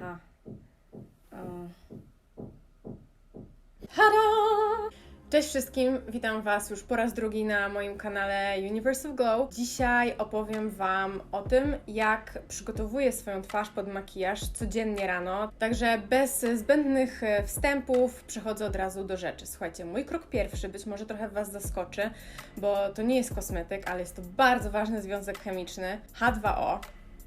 Aha. O. Tada! Cześć wszystkim, witam Was już po raz drugi na moim kanale Universe of Glow. Dzisiaj opowiem Wam o tym, jak przygotowuję swoją twarz pod makijaż codziennie rano. Także bez zbędnych e, wstępów przechodzę od razu do rzeczy. Słuchajcie, mój krok pierwszy być może trochę Was zaskoczy, bo to nie jest kosmetyk, ale jest to bardzo ważny związek chemiczny H2O.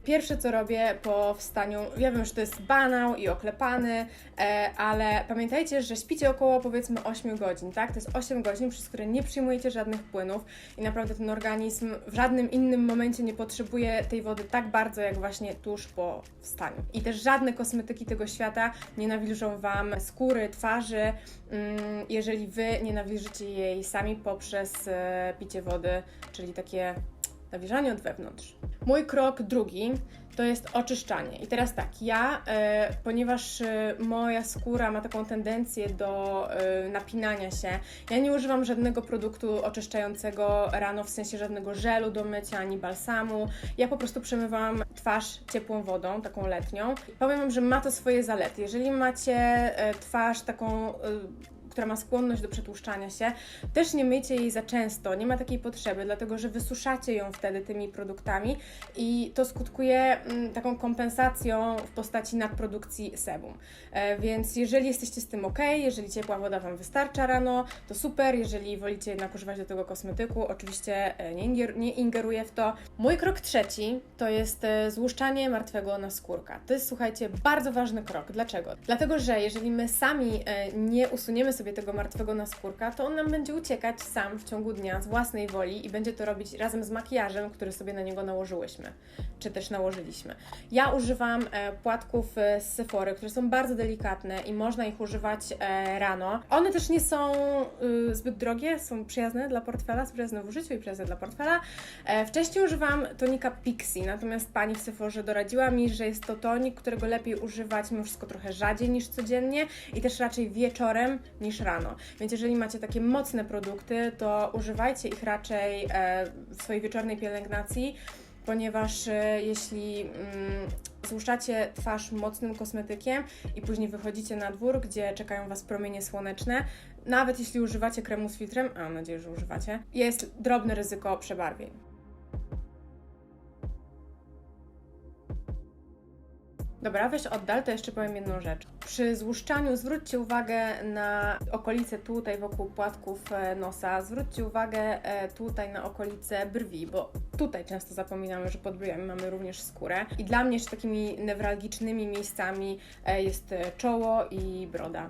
Pierwsze co robię po wstaniu, ja wiem, że to jest banał i oklepany, e, ale pamiętajcie, że śpicie około powiedzmy 8 godzin, tak? To jest 8 godzin, przez które nie przyjmujecie żadnych płynów i naprawdę ten organizm w żadnym innym momencie nie potrzebuje tej wody tak bardzo, jak właśnie tuż po wstaniu. I też żadne kosmetyki tego świata nie nawilżą Wam skóry, twarzy, mm, jeżeli Wy nie nawilżycie jej sami poprzez e, picie wody, czyli takie nawilżanie od wewnątrz. Mój krok drugi to jest oczyszczanie. I teraz tak, ja, e, ponieważ e, moja skóra ma taką tendencję do e, napinania się, ja nie używam żadnego produktu oczyszczającego rano, w sensie żadnego żelu do mycia ani balsamu. Ja po prostu przemywam twarz ciepłą wodą, taką letnią. Powiem Wam, że ma to swoje zalety. Jeżeli macie e, twarz taką e, która ma skłonność do przetłuszczania się, też nie myjcie jej za często, nie ma takiej potrzeby, dlatego że wysuszacie ją wtedy tymi produktami i to skutkuje mm, taką kompensacją w postaci nadprodukcji sebum. E, więc jeżeli jesteście z tym ok, jeżeli ciepła woda Wam wystarcza rano, to super, jeżeli wolicie jednak używać do tego kosmetyku, oczywiście e, nie, inger nie ingeruję w to. Mój krok trzeci to jest e, złuszczanie martwego naskórka. To jest, słuchajcie, bardzo ważny krok. Dlaczego? Dlatego, że jeżeli my sami nie usuniemy sobie tego martwego naskórka, to on nam będzie uciekać sam w ciągu dnia z własnej woli i będzie to robić razem z makijażem, który sobie na niego nałożyłyśmy, czy też nałożyliśmy. Ja używam e, płatków e, z Sephory, które są bardzo delikatne i można ich używać e, rano. One też nie są y, zbyt drogie, są przyjazne dla portfela, są przyjazne w użyciu i przyjazne dla portfela. Wcześniej używam tonika Pixie, natomiast pani w Sephorze doradziła mi, że jest to tonik, którego lepiej używać mimo wszystko trochę rzadziej niż codziennie i też raczej wieczorem niż niż rano. Więc jeżeli macie takie mocne produkty, to używajcie ich raczej e, w swojej wieczornej pielęgnacji, ponieważ e, jeśli mm, złuszczacie twarz mocnym kosmetykiem i później wychodzicie na dwór, gdzie czekają Was promienie słoneczne, nawet jeśli używacie kremu z filtrem, a mam nadzieję, że używacie, jest drobne ryzyko przebarwień. Dobra, weź oddal, to jeszcze powiem jedną rzecz. Przy złuszczaniu zwróćcie uwagę na okolice tutaj wokół płatków e, nosa, zwróćcie uwagę e, tutaj na okolice brwi, bo tutaj często zapominamy, że pod brwiami mamy również skórę. I dla mnie jeszcze takimi newralgicznymi miejscami e, jest czoło i broda.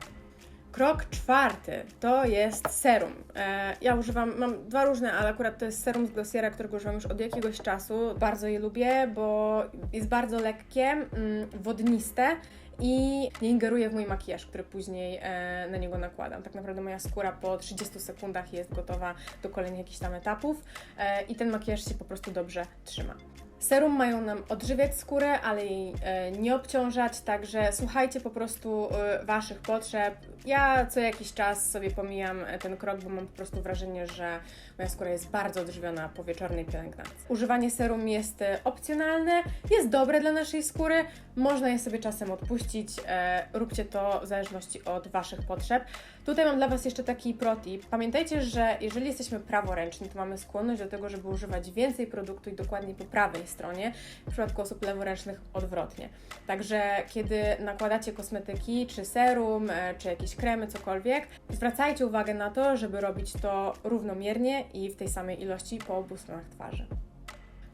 Krok czwarty to jest serum. E, ja używam, mam dwa różne, ale akurat to jest serum z Glossiera, którego używam już od jakiegoś czasu. Bardzo je lubię, bo jest bardzo lekkie, mm, wodniste i nie ingeruje w mój makijaż, który później e, na niego nakładam. Tak naprawdę moja skóra po 30 sekundach jest gotowa do kolejnych jakichś tam etapów e, i ten makijaż się po prostu dobrze trzyma. Serum mają nam odżywiać skórę, ale jej e, nie obciążać, także słuchajcie po prostu e, Waszych potrzeb. Ja co jakiś czas sobie pomijam e, ten krok, bo mam po prostu wrażenie, że moja skóra jest bardzo odżywiona po wieczornej pielęgnacji. Używanie serum jest opcjonalne, jest dobre dla naszej skóry, można je sobie czasem odpuścić, róbcie to w zależności od Waszych potrzeb. Tutaj mam dla Was jeszcze taki protip. Pamiętajcie, że jeżeli jesteśmy praworęczni, to mamy skłonność do tego, żeby używać więcej produktu i dokładniej po prawej stronie, w przypadku osób leworęcznych odwrotnie. Także kiedy nakładacie kosmetyki, czy serum, e, czy jakieś kremy, cokolwiek, zwracajcie uwagę na to, żeby robić to równomiernie i w tej samej ilości po obu stronach twarzy.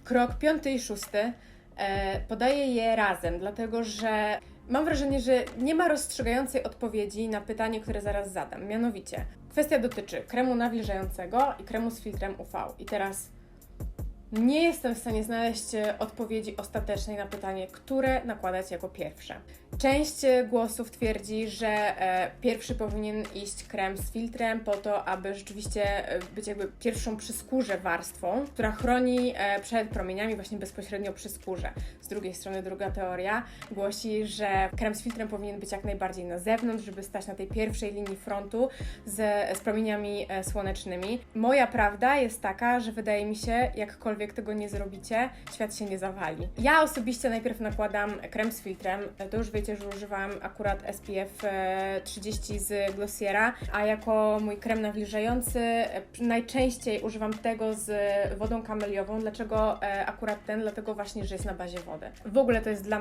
Krok piąty i szósty e, podaję je razem, dlatego że mam wrażenie, że nie ma rozstrzygającej odpowiedzi na pytanie, które zaraz zadam. Mianowicie, kwestia dotyczy kremu nawilżającego i kremu z filtrem UV. I teraz nie jestem w stanie znaleźć e, odpowiedzi ostatecznej na pytanie, które nakładać jako pierwsze. Część e, głosów twierdzi, że e, pierwszy powinien iść krem z filtrem po to, aby rzeczywiście e, być jakby pierwszą przy skórze warstwą, która chroni e, przed promieniami właśnie bezpośrednio przy skórze. Z drugiej strony druga teoria głosi, że krem z filtrem powinien być jak najbardziej na zewnątrz, żeby stać na tej pierwszej linii frontu z, z promieniami e, słonecznymi. Moja prawda jest taka, że wydaje mi się, jakkolwiek cokolwiek tego nie zrobicie, świat się nie zawali. Ja osobiście najpierw nakładam krem z filtrem. To już wiecie, że używam akurat SPF e, 30 z Glossiera, a jako mój krem nawilżający e, najczęściej używam tego z wodą kameliową. Dlaczego e, akurat ten? Dlatego właśnie, że jest na bazie wody. W ogóle to jest dla,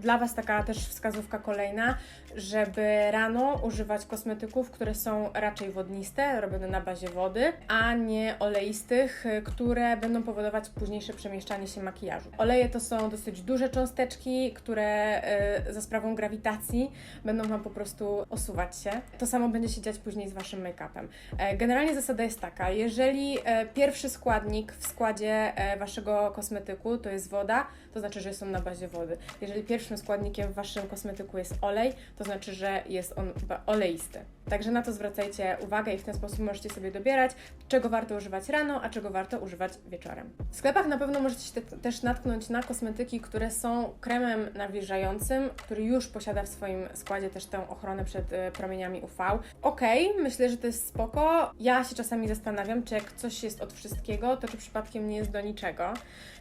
dla Was taka też wskazówka kolejna, żeby rano używać kosmetyków, które są raczej wodniste, robione na bazie wody, a nie oleistych, które będą powodować późniejsze przemieszczanie się makijażu. Oleje to są dosyć duże cząsteczki, które y, za sprawą grawitacji będą Wam po prostu osuwać się. To samo będzie się dziać później z Waszym make-upem. E, Generalnie zasada jest taka, jeżeli e, pierwszy składnik w składzie e, Waszego kosmetyku to jest woda, to znaczy, że jest on na bazie wody. Jeżeli pierwszym składnikiem w Waszym kosmetyku jest olej, to znaczy, że jest on oleisty. Także na to zwracajcie uwagę i w ten sposób możecie sobie dobierać, czego warto używać rano, a czego warto używać wieczorem. W sklepach na pewno możecie się te- też natknąć na kosmetyki, które są kremem nawilżającym, który już posiada w swoim składzie też tę ochronę przed e, promieniami UV. Okej, myślę, że to jest spoko. Ja się czasami zastanawiam, czy jak coś jest od wszystkiego, to czy przypadkiem nie jest do niczego.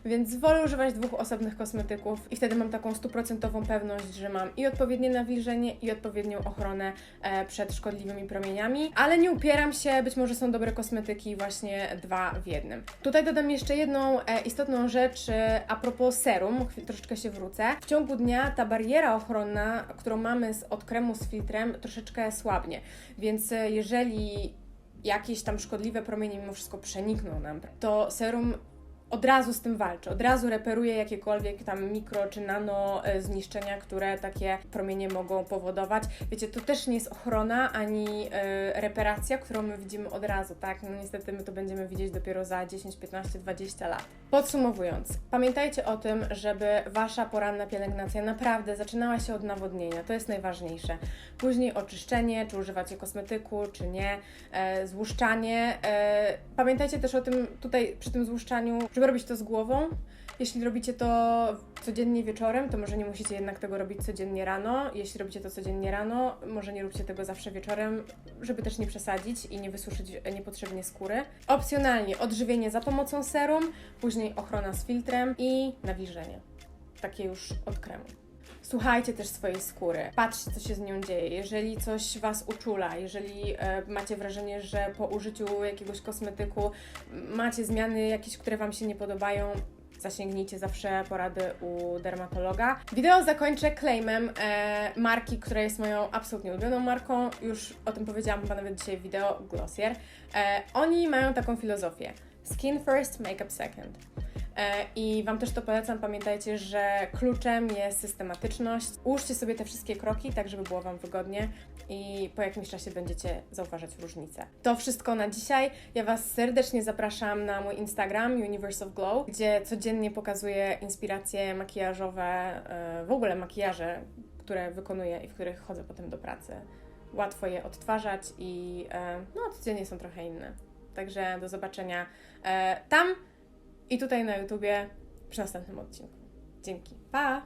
Więc wolę używać dwóch osobnych kosmetyków i wtedy mam taką stuprocentową pewność, że mam i odpowiednie nawilżenie, i odpowiednią ochronę e, przed szkodliwymi promieniami, ale nie upieram się, być może są dobre kosmetyki właśnie dwa w jednym. Tutaj dodam jeszcze jedną e, istotną rzecz e, a propos serum, troszeczkę się wrócę. W ciągu dnia ta bariera ochronna, którą mamy z, od kremu z filtrem, troszeczkę słabnie, więc e, jeżeli jakieś tam szkodliwe promienie mimo wszystko przenikną nam, to serum od razu z tym walczy, od razu reperuje jakiekolwiek tam mikro czy nano e, zniszczenia, które takie promienie mogą powodować. Wiecie, to też nie jest ochrona ani e, reparacja, którą my widzimy od razu, tak? No niestety my to będziemy widzieć dopiero za 10, 15, 20 lat. Podsumowując, pamiętajcie o tym, żeby Wasza poranna pielęgnacja naprawdę zaczynała się od nawodnienia, to jest najważniejsze. Później oczyszczenie, czy używacie kosmetyku, czy nie, e, złuszczanie. E, pamiętajcie też o tym tutaj przy tym złuszczaniu, żeby robić to z głową. Jeśli robicie to codziennie wieczorem, to może nie musicie jednak tego robić codziennie rano. Jeśli robicie to codziennie rano, może nie róbcie tego zawsze wieczorem, żeby też nie przesadzić i nie wysuszyć niepotrzebnie skóry. Opcjonalnie odżywienie za pomocą serum, później ochrona z filtrem i nawilżenie. Takie już od kremu. Słuchajcie też swojej skóry, patrzcie, co się z nią dzieje. Jeżeli coś Was uczula, jeżeli e, macie wrażenie, że po użyciu jakiegoś kosmetyku macie zmiany jakieś, które Wam się nie podobają, zasięgnijcie zawsze porady u dermatologa. Wideo zakończę claimem e, marki, która jest moją absolutnie ulubioną marką. Już o tym powiedziałam chyba nawet dzisiaj w wideo, Glossier. E, oni mają taką filozofię. Skin first, makeup second. E, I Wam też to polecam. Pamiętajcie, że kluczem jest systematyczność. Ułóżcie sobie te wszystkie kroki, tak żeby było Wam wygodnie i po jakimś czasie będziecie zauważać różnicę. To wszystko na dzisiaj. Ja Was serdecznie zapraszam na mój Instagram Universe of Glow, gdzie codziennie pokazuję inspiracje makijażowe, e, w ogóle makijaże, które wykonuję i w których chodzę potem do pracy. Łatwo je odtwarzać i e, no, codziennie są trochę inne. Także do zobaczenia e, tam i tutaj na YouTubie przy następnym odcinku. Dzięki. Pa!